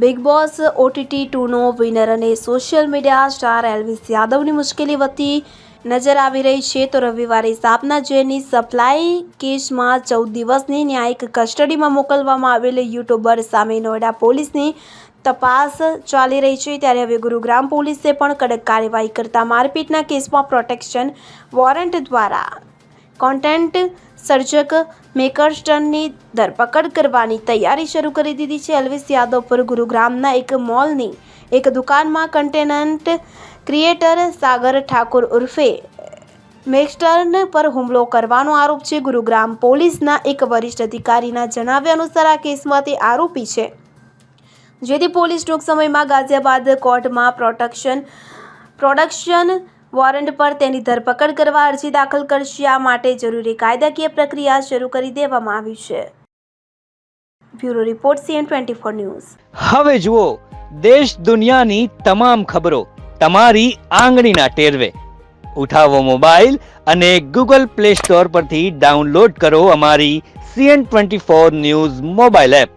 Big boss OTT ટુનો winner અને social media star Elvis યાદવની મુશ્કેલી વધતી નજર આવી રહી છે. તો રવિવારે સાપના જેની સપ્લાય કેસમાં ચૌદ દિવસની ન્યાયિક કસ્ટડીમાં મોકલવામાં આવેલ યુટ્યુબર સામે નોઈડા પોલીસની તપાસ ચાલી રહી છે. ત્યારે હવે ગુરુગ્રામ પોલીસે પણ કડક કાર્યવાહી કરતા મારપીટના કેસમાં પ્રોટેક્શન વોરંટ દ્વારા. કોન્ટેન્ટ સર્જક મેકર્સ્ટનની ધરપકડ કરવાની તૈયારી શરૂ કરી દીધી છે. અલ્વિસ યાદવ પર ગુરુગ્રામના એક મોલની એક દુકાનમાં કન્ટેનન્ટ ક્રિએટર સાગર ઠાકુર ઉર્ફે મેક્સ્ટર્ન પર હુમલો કરવાનો આરોપ છે. ગુરુગ્રામ પોલીસના એક વરિષ્ઠ અધિકારીના જણાવ્યા અનુસાર આ કેસમાં તે આરોપી છે. જેથી પોલીસ ટૂંક સમયમાં ગાઝિયાબાદ કોર્ટમાં પ્રોટેક્શન, પ્રોડક્શન વોરંટ પર તેની ધરપકડ કરવા અરજી દાખલ કરશે. આ માટે જરૂરી કાયદાકીય પ્રક્રિયા શરૂ કરી દેવામાં આવી છે. Bureau report CN twenty four news. હવે જુઓ, દેશ દુનિયાની તમામ ખબરો તમારી આંગળીના ટેરવે. ઉઠાવો મોબાઈલ અને ગૂગલ પ્લે સ્ટોર પરથી ડાઉનલોડ કરો અમારી CN twenty four news mobile app.